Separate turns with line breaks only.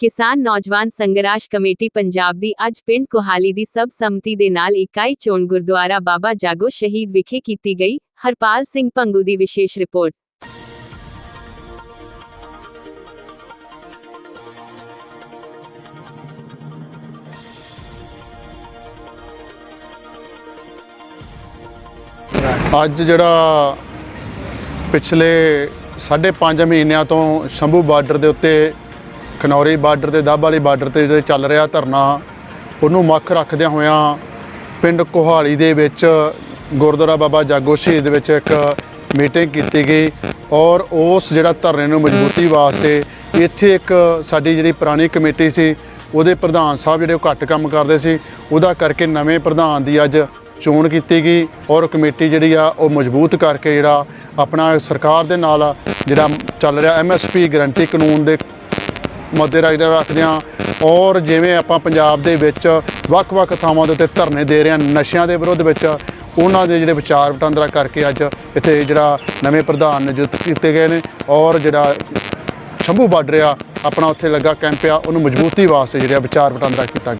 ਕਿਸਾਨ ਨੌਜਵਾਨ ਸੰਘਰਸ਼ ਕਮੇਟੀ ਪੰਜਾਬ ਦੀ ਅੱਜ ਪਿੰਡ ਕੋਹਾਲੀ ਦੀ ਸਬ ਸੰਮਤੀ ਦੇ ਨਾਲ ਇਕਾਈ ਚੋਣ ਗੁਰਦੁਆਰਾ ਬਾਬਾ ਜਾਗੋ ਸ਼ਹੀਦ ਵਿਖੇ ਕੀਤੀ ਗਈ। ਹਰਪਾਲ ਸਿੰਘ ਪੰਗੂ ਦੀ ਵਿਸ਼ੇਸ਼ ਰਿਪੋਰਟ।
ਅੱਜ ਜਿਹੜਾ ਪਿਛਲੇ 5.5 ਮਹੀਨਿਆਂ ਤੋਂ ਸ਼ੰਭੂ ਬਾਰਡਰ ਦੇ ਉੱਤੇ ਖਨੌਰੀ ਬਾਰਡਰ ਤੇ ਦਾਬ ਵਾਲੀ ਬਾਰਡਰ ਤੇ ਜਿਹੜਾ ਚੱਲ ਰਿਹਾ ਧਰਨਾ, ਉਹਨੂੰ ਮੁੱਖ ਰੱਖਦਿਆਂ ਹੋਇਆਂ ਪਿੰਡ ਕੋਹਾਲੀ ਦੇ ਵਿੱਚ ਗੁਰਦੁਆਰਾ ਬਾਬਾ ਜਾਗੋ ਸ਼ਹੀਦ ਵਿੱਚ ਇੱਕ ਮੀਟਿੰਗ ਕੀਤੀ ਗਈ ਔਰ ਉਸ ਜਿਹੜਾ ਧਰਨੇ ਨੂੰ ਮਜ਼ਬੂਤੀ ਵਾਸਤੇ ਇੱਥੇ ਇੱਕ ਸਾਡੀ ਜਿਹੜੀ ਪੁਰਾਣੀ ਕਮੇਟੀ ਸੀ, ਉਹਦੇ ਪ੍ਰਧਾਨ ਸਾਹਿਬ ਜਿਹੜੇ ਉਹ ਘੱਟ ਕੰਮ ਕਰਦੇ ਸੀ, ਉਹਦਾ ਕਰਕੇ ਨਵੇਂ ਪ੍ਰਧਾਨ ਦੀ ਅੱਜ ਚੋਣ ਕੀਤੀ ਗਈ ਔਰ ਕਮੇਟੀ ਜਿਹੜੀ ਆ, ਉਹ ਮਜ਼ਬੂਤ ਕਰਕੇ ਜਿਹੜਾ ਆਪਣਾ ਸਰਕਾਰ ਦੇ ਨਾਲ ਜਿਹੜਾ ਚੱਲ ਰਿਹਾ ਐਮਐਸਪੀ ਗਰੰਟੀ ਕਾਨੂੰਨ ਦੇ ਮੱਦੇ ਰੱਖਦੇ ਰੱਖਦਿਆਂ ਔਰ ਜਿਵੇਂ ਆਪਾਂ ਪੰਜਾਬ ਦੇ ਵਿੱਚ ਵੱਖ-ਵੱਖ ਥਾਵਾਂ ਦੇ ਉੱਤੇ ਧਰਨੇ ਦੇ ਰਹੇ ਹਾਂ, ਨਸ਼ਿਆਂ ਦੇ ਵਿਰੁੱਧ ਵਿੱਚ, ਉਹਨਾਂ ਦੇ ਜਿਹੜੇ ਵਿਚਾਰ ਵਟਾਂਦਰਾ ਕਰਕੇ ਅੱਜ ਇੱਥੇ ਜਿਹੜਾ ਨਵੇਂ ਪ੍ਰਧਾਨ ਨਿਯੁਕਤ ਕੀਤੇ ਗਏ ਨੇ ਔਰ ਜਿਹੜਾ ਸ਼ੰਭੂ ਬਾਡਰ ਆ ਆਪਣਾ ਉੱਥੇ ਲੱਗਾ ਕੈਂਪ ਆ, ਉਹਨੂੰ ਮਜ਼ਬੂਤੀ ਵਾਸਤੇ ਜਿਹੜਾ ਵਿਚਾਰ ਵਟਾਂਦਰਾ ਕੀਤਾ ਗਿਆ